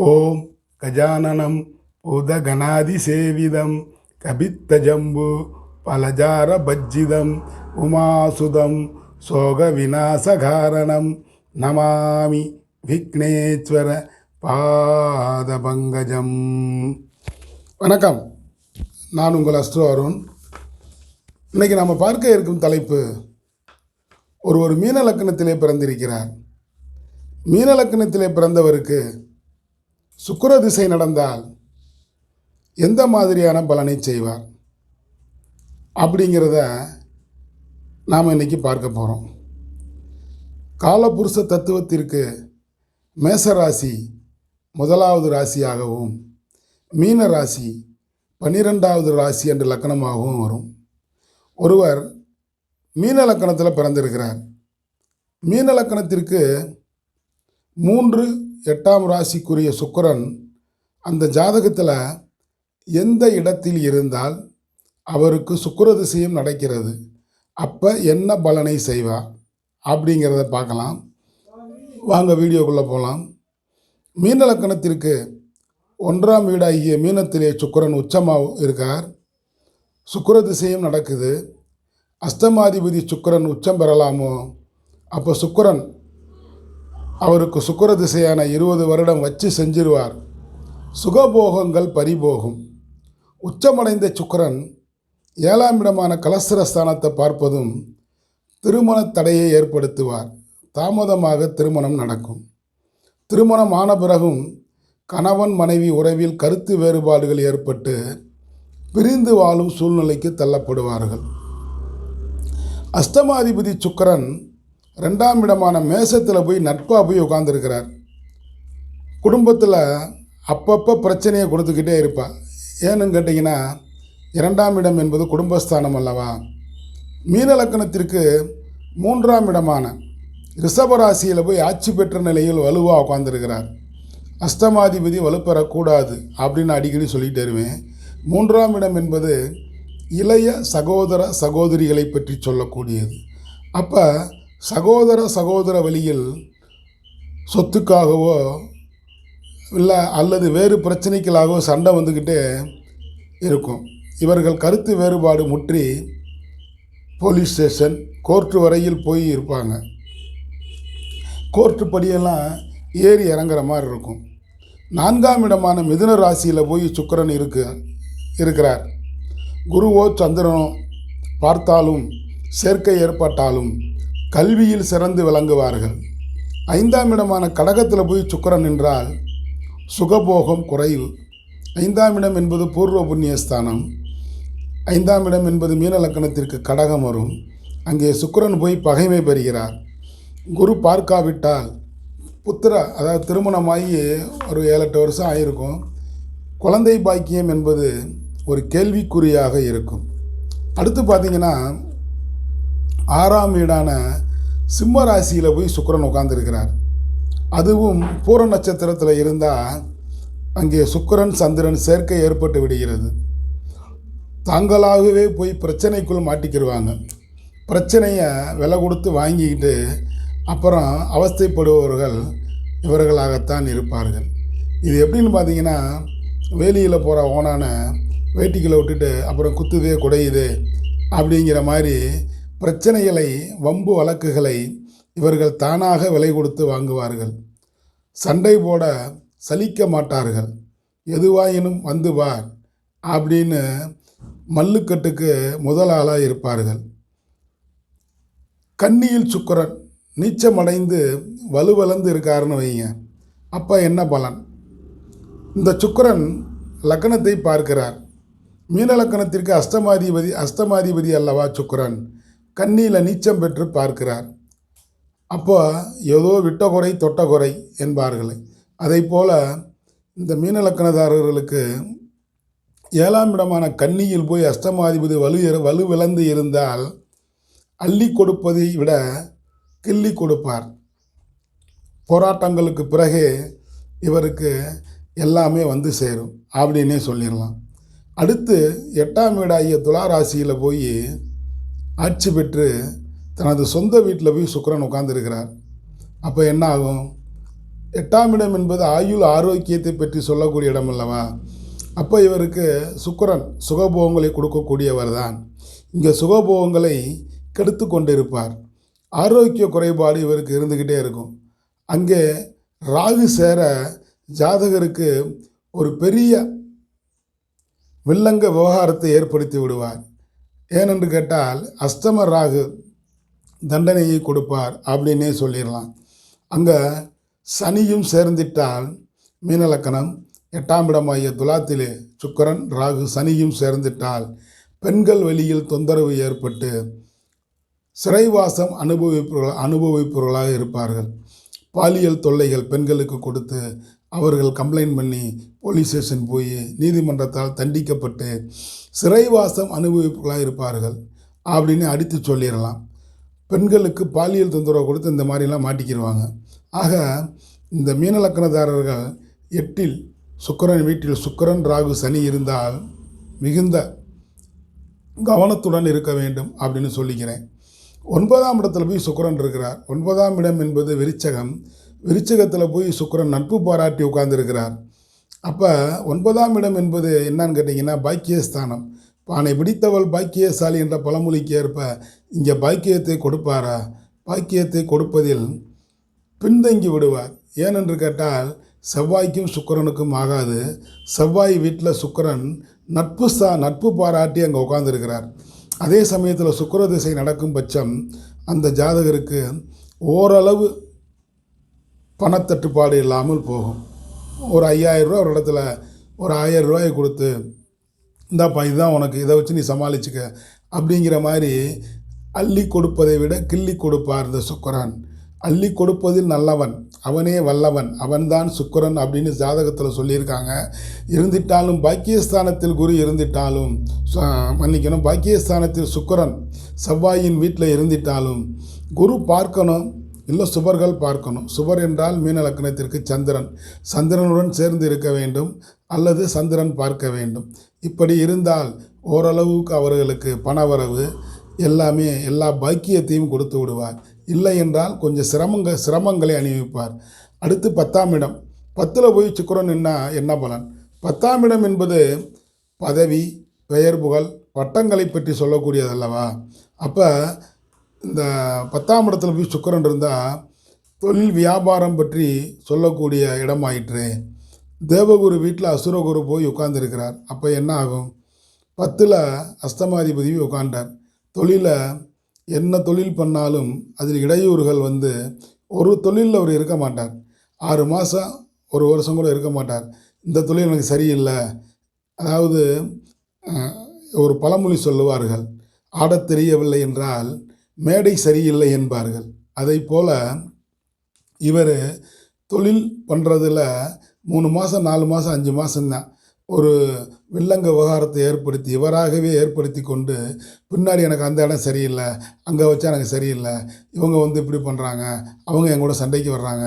ஓம் கஜானனம் உதகணாதிசேவிதம் கபித்தஜம்பு பலஜார பஜ்ஜிதம் உமாசுதம் சோக விநாசகாரணம் நமாமி விக்னேஸ்வர பாதபங்கஜம் வணக்கம். நான் உங்கள் அஸ்ட்ரோ அருண். இன்றைக்கி நம்ம பார்க்க இருக்கும் தலைப்பு ஒரு ஒரு மீன லக்கணத்திலே பிறந்திருக்கிறார். மீன லக்கணத்திலே பிறந்தவருக்கு சுக்கர திசை நடந்தால் எந்த மாதிரியான பலனை செய்வார்? அப்படிங்கிறத நாம் இன்னைக்கு பார்க்க போகிறோம் காலபுருஷ தத்துவத்திற்கு மேசராசி முதலாவது ராசியாகவும் மீன ராசி பன்னிரெண்டாவது ராசி என்ற லக்கணமாகவும் வரும். ஒருவர் மீன லக்கணத்தில் பிறந்திருக்கிறார். மீன லக்கணத்திற்கு மூன்று எட்டாம் ராசிக்குரிய சுக்கரன் அந்த ஜாதகத்தில் எந்த இடத்தில் இருந்தால் அவருக்கு சுக்கர திசையும் நடக்கிறது. அப்போ என்ன பலனை செய்வார் அப்படிங்கிறத பார்க்கலாம். வாங்க வீடியோக்குள்ளே போகலாம் மீன லக்கணத்திற்கு ஒன்றாம் வீடாகிய மீனத்திலே சுக்கிரன் உச்சமாக இருக்கார். சுக்கர திசையும் நடக்குது. அஷ்டமாதிபதி சுக்கரன் உச்சம் பெறலாமோ? அப்போ சுக்கிரன் அவருக்கு சுக்கிர திசையான இருபது வருடம் வச்சு செஞ்சிருவார். சுகபோகங்கள் பறிபோகும். உச்சமடைந்த சுக்கிரன் ஏழாம் இடமான கலஸ்திர ஸ்தானத்தை பார்ப்பதும் திருமண தடையை ஏற்படுத்துவார். தாமதமாக திருமணம் நடக்கும். திருமணம் ஆன பிறகும் கணவன் மனைவி உறவில் கருத்து வேறுபாடுகள் ஏற்பட்டு பிரிந்து வாழும் சூழ்நிலைக்கு தள்ளப்படுவார்கள். அஷ்டமாதிபதி சுக்கிரன் ரெண்டாம் இடமான மேசத்தில் போய் நட்பாக போய் உட்காந்துருக்கிறார் குடும்பத்தில் அப்பப்போ பிரச்சனையை கொடுத்துக்கிட்டே இருப்பாள் ஏன்னு கேட்டிங்கன்னா இரண்டாம் இடம் என்பது குடும்பஸ்தானம் அல்லவா? மீன லக்கணத்திற்கு மூன்றாம் இடமான ரிஷபராசியில் போய் ஆட்சி பெற்ற நிலையில் வலுவாக உட்காந்துருக்கிறார் அஷ்டமாதிபதி வலுப்பெறக்கூடாது அப்படின்னு அடிக்கடி சொல்லிகிட்டே வருவேன். மூன்றாம் இடம் என்பது இளைய சகோதர சகோதரிகளை பற்றி சொல்லக்கூடியது. அப்போ சகோதர சகோதர வழியில் சொத்துக்காகவோ இல்லை அல்லது வேறு பிரச்சனைகளாகவோ சண்டை வந்துக்கிட்டே இருக்கும். இவர்கள் கருத்து வேறுபாடு முற்றி போலீஸ் ஸ்டேஷன் கோர்ட்டு வரையில் போய் இருப்பாங்க. கோர்ட்டு படியெல்லாம் ஏறி இறங்குற மாதிரி இருக்கும். நான்காம் இடமான மிதுன ராசியில் போய் சுக்கிரன் இருக்கு இருக்கிறார். குருவோ சந்திரனோ பார்த்தாலும் சேர்க்கை ஏற்பட்டாலும் கல்வியில் சிறந்து விளங்குவார்கள். ஐந்தாம் இடமான கடகத்தில் போய் சுக்கரன் என்றால் சுகபோகம் குறைவு. ஐந்தாம் இடம் என்பது பூர்வ புண்ணியஸ்தானம். ஐந்தாம் இடம் என்பது மீன லக்கணத்திற்கு கடகம் வரும். அங்கே சுக்கரன் போய் பகைமை பெறுகிறார். குரு பார்க்காவிட்டால் புத்திர அதாவது திருமணமாகி ஒரு ஏழு எட்டு வருஷம் ஆகிருக்கும் குழந்தை பாக்கியம் என்பது ஒரு கேள்விக்குறியாக இருக்கும். அடுத்து பார்த்தீங்கன்னா ஆறாம் வீடான சிம்ம ராசியில் போய் சுக்கரன் உட்காந்துருக்கிறார் அதுவும் பூர நட்சத்திரத்தில் இருந்தால் அங்கே சுக்கரன் சந்திரன் சேர்க்கை ஏற்பட்டு விடுகிறது. தாங்களாகவே போய் பிரச்சனைக்குள் மாட்டிக்கிடுவாங்க பிரச்சனையை விலை கொடுத்து வாங்கிக்கிட்டு அப்புறம் அவஸ்தைப்படுபவர்கள் இவர்களாகத்தான் இருப்பார்கள். இது எப்படின்னு பார்த்தீங்கன்னா வேலியில் போகிற ஓனான வேட்டிக்குள்ளே விட்டுட்டு அப்புறம் குத்துதே குடையுது அப்படிங்கிற மாதிரி பிரச்சனைகளை வம்பு வழக்குகளை இவர்கள் தானாக விலை கொடுத்து வாங்குவார்கள். சண்டை போட சலிக்க மாட்டார்கள். எதுவாயினும் வந்து வார் அப்படின்னு மல்லுக்கட்டுக்கு முதல் ஆளாக இருப்பார்கள். கன்னியில் சுக்கரன் நீச்சமடைந்து வலுவலந்து இருக்காருன்னு வைங்க. அப்போ என்ன பலன்? இந்த சுக்கரன் லக்கணத்தை பார்க்கிறார். மீன லக்கணத்திற்கு அஷ்டமாதிபதி அஷ்டமாதிபதி அல்லவா சுக்கரன்? கண்ணியில் நீச்சம் பெற்று பார்க்கிறார். அப்போ ஏதோ விட்டகுறை தொட்டகுறை என்பார்களே. அதை போல் இந்த மீனலக்கணதாரர்களுக்கு ஏழாம் இடமான கன்னியில் போய் அஷ்டமாதிபதி வலு வலுவிழந்து இருந்தால் அள்ளி கொடுப்பதை விட கிள்ளி கொடுப்பார். போராட்டங்களுக்கு பிறகு இவருக்கு எல்லாமே வந்து சேரும். அப்படின்னே சொல்லிடலாம். அடுத்து எட்டாம் வீடாகிய துளாராசியில் போய் ஆட்சி பெற்று தனது சொந்த வீட்டில் போய் சுக்கரன் உட்காந்துருக்கிறார் அப்போ என்ன ஆகும்? எட்டாம் இடம் என்பது ஆயுள் ஆரோக்கியத்தை பற்றி சொல்லக்கூடிய இடம் அல்லவா? அப்போ இவருக்கு சுக்கரன் சுகபோகங்களை கொடுக்கக்கூடியவர் தான். இங்கே சுகபோகங்களை கெடுத்து கொண்டிருப்பார். ஆரோக்கிய குறைபாடு இவருக்கு இருந்துக்கிட்டே இருக்கும். அங்கே ராகு சேர ஜாதகருக்கு ஒரு பெரிய வில்லங்க விவகாரத்தை ஏற்படுத்தி விடுவார். ஏனென்று கேட்டால் அஸ்தம ராகு தண்டனையை கொடுப்பார் அப்படின்னே சொல்லிடலாம். அங்கே சனியும் சேர்ந்திட்டால் மீனலக்கணம் எட்டாம் இடமாகிய துலாத்திலே சுக்கரன் ராகு சனியும் சேர்ந்திட்டால் பெண்கள் வெளியில் தொந்தரவு ஏற்பட்டு சிறைவாசம் அனுபவிப்பவர்கள் அனுபவிப்பவர்களாக இருப்பார்கள். பாலியல் தொல்லைகள் பெண்களுக்கு கொடுத்து அவர்கள் கம்ப்ளைண்ட் பண்ணி போலீஸ் ஸ்டேஷன் போய் நீதிமன்றத்தால் தண்டிக்கப்பட்டு சிறைவாசம் அனுபவிப்புகளாக இருப்பார்கள் அப்படின்னு அடித்து சொல்லிடலாம். பெண்களுக்கு பாலியல் தொந்தரவு கொடுத்து இந்த மாதிரிலாம் மாட்டிக்கிடுவாங்க. ஆக இந்த மீனலக்கணதாரர்கள் எட்டில் சுக்கரன் வீட்டில் சுக்கரன் ராகு சனி இருந்தால் மிகுந்த கவனத்துடன் இருக்க வேண்டும் அப்படின்னு சொல்லிக்கிறேன். ஒன்பதாம் இடத்துல போய் சுக்கிரன் இருக்கிறார். ஒன்பதாம் இடம் என்பது விருச்சகம். விருச்சகத்தில் போய் சுக்கரன் நட்பு பாராட்டி உட்கார்ந்துருக்கிறார். அப்போ ஒன்பதாம் இடம் என்பது என்னன்னு கேட்டிங்கன்னா பாக்கியஸ்தானம். பானை பிடித்தவள் பாக்கியசாலி என்ற பழமொழிக்கு ஏற்ப இங்கே பாக்கியத்தை கொடுப்பாரா? பாக்கியத்தை கொடுப்பதில் பின்தங்கி விடுவார். ஏனென்று கேட்டால் செவ்வாய்க்கும் சுக்கரனுக்கும் ஆகாது. செவ்வாய் வீட்டில் சுக்கரன் நட்பு சா நட்பு பாராட்டி அங்கே உட்காந்துருக்கிறார் அதே சமயத்தில் சுக்கர திசை நடக்கும் பட்சம் அந்த ஜாதகருக்கு ஓரளவு பணத்தட்டுப்பாடு இல்லாமல் போகும். ஒரு ஐயாயிரம் ரூபா ஒரு இடத்துல ஒரு ஆயிரம் ரூபாயை கொடுத்து இந்தாப்பா இதுதான் உனக்கு இதை வச்சு நீ சமாளிச்சுக்க அப்படிங்கிற மாதிரி அள்ளி கொடுப்பதை விட கிள்ளி கொடுப்பார் இந்த சுக்கரன். அள்ளி கொடுப்பதில் நல்லவன் அவனே வல்லவன் அவன்தான் சுக்கரன் அப்படின்னு ஜாதகத்தில் சொல்லியிருக்காங்க. இருந்திட்டாலும் பாக்கியஸ்தானத்தில் குரு இருந்திட்டாலும் ச- மன்னிக்கணும் பாக்கியஸ்தானத்தில் சுக்கரன் செவ்வாயின் வீட்டில் இருந்திட்டாலும் குரு பார்க்கணும். இல்லை சுபர்கள் பார்க்கணும். சுபர் என்றால் மீன லக்னத்திற்கு சந்திரன். சந்திரனுடன் சேர்ந்து இருக்க வேண்டும் அல்லது சந்திரன் பார்க்க வேண்டும். இப்படி இருந்தால் ஓரளவுக்கு அவர்களுக்கு பணவரவு எல்லாமே எல்லா பாக்கியத்தையும் கொடுத்து விடுவார். இல்லை என்றால் கொஞ்சம் சிரமங்க சிரமங்களை அணிவிப்பார். அடுத்து பத்தாம் இடம். பத்தில் போய் சுக்கரன் என்ன என்ன பலன்? பத்தாம் இடம் என்பது பதவி பெயர் புகழ் பட்டங்களை பற்றி சொல்லக்கூடியதல்லவா? அப்போ இந்த பத்தாம் இடத்துல போய் சுக்கரன் இருந்தால் தொழில் வியாபாரம் பற்றி சொல்லக்கூடிய இடமாயிற்று. தேவகுரு வீட்டில் அசுரகுரு போய் உட்கார்ந்துருக்கிறார். அப்போ என்ன ஆகும்? பத்தில் அஸ்தமாதிபதி உட்காண்டார் தொழிலை என்ன தொழில் பண்ணாலும் அதில் இடையூறுகள் வந்து ஒரு தொழிலில் அவர் இருக்க மாட்டார். ஆறு மாதம் ஒரு வருஷம் கூட இருக்க மாட்டார். இந்த தொழில் எனக்கு சரியில்லை. அதாவது ஒரு பழமொழி சொல்லுவார்கள் ஆடத் தெரியவில்லை என்றால் மேடை சரியில்லை என்பார்கள். அதை போல் இவர் தொழில் பண்ணுறதுல மூணு மாதம் நாலு மாதம் அஞ்சு மாதம்தான் ஒரு வில்லங்க விவகாரத்தை ஏற்படுத்தி இவராகவே ஏற்படுத்தி கொண்டு பின்னாடி எனக்கு அந்த இடம் சரியில்லை அங்கே வச்சா எனக்கு சரியில்லை இவங்க வந்து இப்படி பண்ணுறாங்க அவங்க என் கூட சண்டைக்கு வர்றாங்க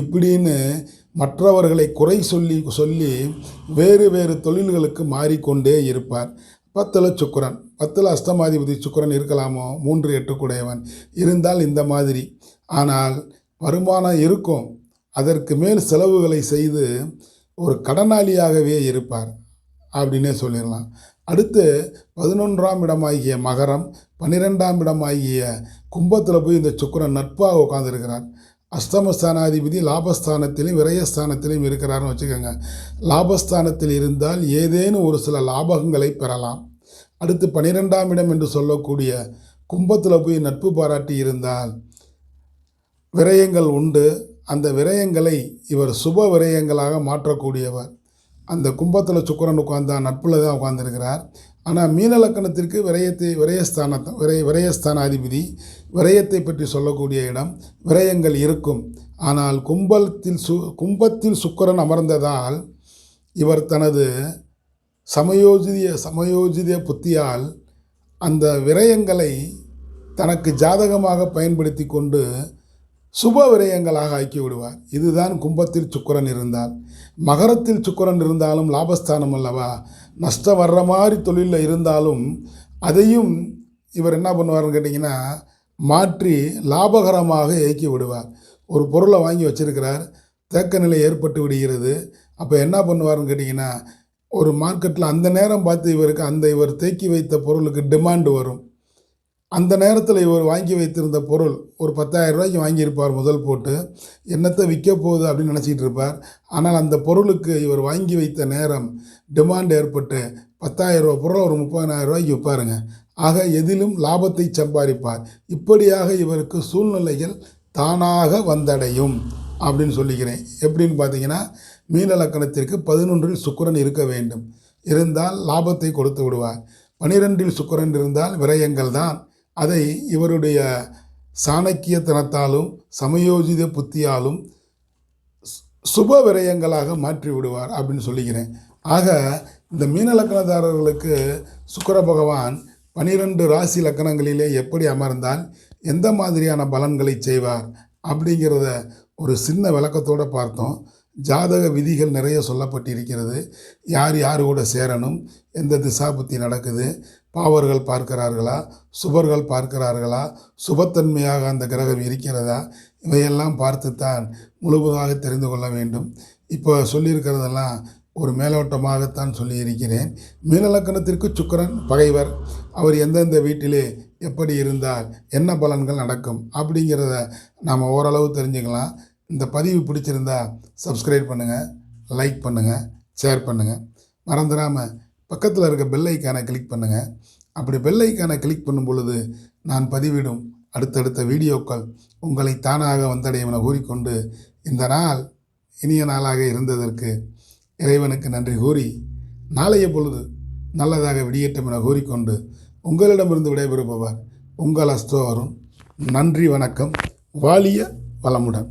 இப்படின்னு மற்றவர்களை குறை சொல்லி சொல்லி வேறு வேறு தொழில்களுக்கு மாறிக்கொண்டே இருப்பார். பத்தல சுக்கிரன் பத்தில் அஷ்டமாதிபதி சுக்கரன் இருக்கலாமோ? மூன்று எட்டுக்குடையவன் இருந்தால் இந்த மாதிரி. ஆனால் வருமானம் இருக்கும். அதற்கு மேல் செலவுகளை செய்து ஒரு கடனாளியாகவே இருப்பார் அப்படின்னே சொல்லிடலாம். அடுத்து பதினொன்றாம் இடமாகிய மகரம் பன்னிரெண்டாம் இடமாகிய கும்பத்தில் போய் இந்த சுக்கிரன் நட்பாக உட்காந்துருக்கிறார் அஷ்டமஸ்தானாதிபதி லாபஸ்தானத்திலும் விரயஸ்தானத்திலும் இருக்கிறார்னு வச்சுக்கோங்க. லாபஸ்தானத்தில் இருந்தால் ஏதேனும் ஒரு சில லாபங்களை பெறலாம். அடுத்து பனிரெண்டாம் இடம் என்று சொல்லக்கூடிய கும்பத்தில் போய் நட்பு பாராட்டி இருந்தால் விரயங்கள் உண்டு. அந்த விரயங்களை இவர் சுப விரயங்களாக மாற்றக்கூடியவர். அந்த கும்பத்தில் சுக்கிரன் உட்கார்ந்தா நட்பில் தான் உட்கார்ந்துருக்கிறார். ஆனால் மீனலக்கணத்திற்கு விரயத்தை விரயஸ்தான விரய விரயஸ்தானாதிபதி விரயத்தை பற்றி சொல்லக்கூடிய இடம் விரயங்கள் இருக்கும். ஆனால் கும்பத்தில் சு கும்பத்தில் சுக்கரன் அமர்ந்ததால் இவர் தனது சமயோஜிதிய சமயோஜித புத்தியால் அந்த விரயங்களை தனக்கு ஜாதகமாக பயன்படுத்தி கொண்டு சுப விரயங்களாக ஆக்கி விடுவார் இதுதான் கும்பத்தில் சுக்கிரன் இருந்தால். மகரத்தில் சுக்கிரன் இருந்தாலும் லாபஸ்தானம் அல்லவா? நஷ்டம் வர்ற மாதிரி தொழிலில் இருந்தாலும் அதையும் இவர் என்ன பண்ணுவார்னு கேட்டிங்கன்னா மாற்றி லாபகரமாக இயக்கி விடுவார். ஒரு பொருளை வாங்கி வச்சிருக்கிறார். தேக்க நிலை ஏற்பட்டு விடுகிறது. அப்போ என்ன பண்ணுவாருன்னு கேட்டிங்கன்னா ஒரு மார்க்கெட்டில் அந்த நேரம் பார்த்து இவருக்கு அந்த இவர் தேக்கி வைத்த பொருளுக்கு டிமாண்டு வரும். அந்த நேரத்தில் இவர் வாங்கி வைத்திருந்த பொருள் ஒரு பத்தாயிரம் ரூபாய்க்கு வாங்கியிருப்பார் முதல் போட்டு. என்னத்தை விற்க போகுது அப்படின்னு நினச்சிக்கிட்டு இருப்பார். ஆனால் அந்த பொருளுக்கு இவர் வாங்கி வைத்த நேரம் டிமாண்ட் ஏற்பட்டு பத்தாயிரம் ரூபா பொருளை ஒரு முப்பதாயிரம் ரூபாய்க்கு விற்பாருங்க. ஆக எதிலும் லாபத்தை சம்பாதிப்பார். இப்படியாக இவருக்கு சூழ்நிலைகள் தானாக வந்தடையும். அப்படின்னு சொல்லிக்கிறேன். எப்படின்னு பார்த்தீங்கன்னா மீனலக்கணத்திற்கு பதினொன்றில் சுக்கரன் இருக்க வேண்டும். இருந்தால் லாபத்தை கொடுத்து விடுவார். பனிரெண்டில் சுக்கரன் இருந்தால் விரயங்கள் தான். அதை இவருடைய சாணக்கியத்தனத்தாலும் சமயோஜித புத்தியாலும் சுப விரயங்களாக மாற்றி விடுவார் அப்படின்னு சொல்லிக்கிறேன். ஆக இந்த மீன லக்கணதாரர்களுக்கு பகவான் பனிரெண்டு ராசி லக்கணங்களிலே எப்படி அமர்ந்தால் எந்த மாதிரியான பலன்களை செய்வார் அப்படிங்கிறத ஒரு சின்ன விளக்கத்தோடு பார்த்தோம். ஜாதக விதிகள் நிறைய சொல்லப்பட்டிருக்கிறது. யார் யார் கூட சேரணும்? எந்த திசாபுத்தி நடக்குது? பாவர்கள் பார்க்கிறார்களா? சுபர்கள் பார்க்கிறார்களா? சுபத்தன்மையாக அந்த கிரகம் இருக்கிறதா? இவையெல்லாம் பார்த்துத்தான் முழுவதாக தெரிந்து கொள்ள வேண்டும். இப்போ சொல்லியிருக்கிறதெல்லாம் ஒரு மேலோட்டமாகத்தான் சொல்லியிருக்கிறேன். மீனலக்கணத்திற்கு சுக்கரன் பகைவர் அவர் எந்தெந்த வீட்டிலே எப்படி இருந்தால் என்ன பலன்கள் நடக்கும் அப்படிங்கிறத நாம் ஓரளவு தெரிஞ்சுக்கலாம். இந்த பதிவு பிடிச்சிருந்தா சப்ஸ்கிரைப் பண்ணுங்கள் லைக் பண்ணுங்கள் ஷேர் பண்ணுங்கள் மறந்துடாமல் பக்கத்தில் இருக்க பெல் ஐக்கானை கிளிக் பண்ணுங்கள் அப்படி பெல் ஐக்கானை கிளிக் பண்ணும் பொழுது நான் பதிவிடும் அடுத்தடுத்த வீடியோக்கள் உங்களை தானாக வந்தடையும் என கூறிக்கொண்டு இந்த நாள் இனிய நாளாக இருந்ததற்கு இறைவனுக்கு நன்றி கூறி நாளைய பொழுது நல்லதாக விடியட்டும் என கூறிக்கொண்டு உங்களிடமிருந்து விடைபெறுபவர் உங்கள் அஸ்தோரும் நன்றி வணக்கம். வாலிய வளமுடன்.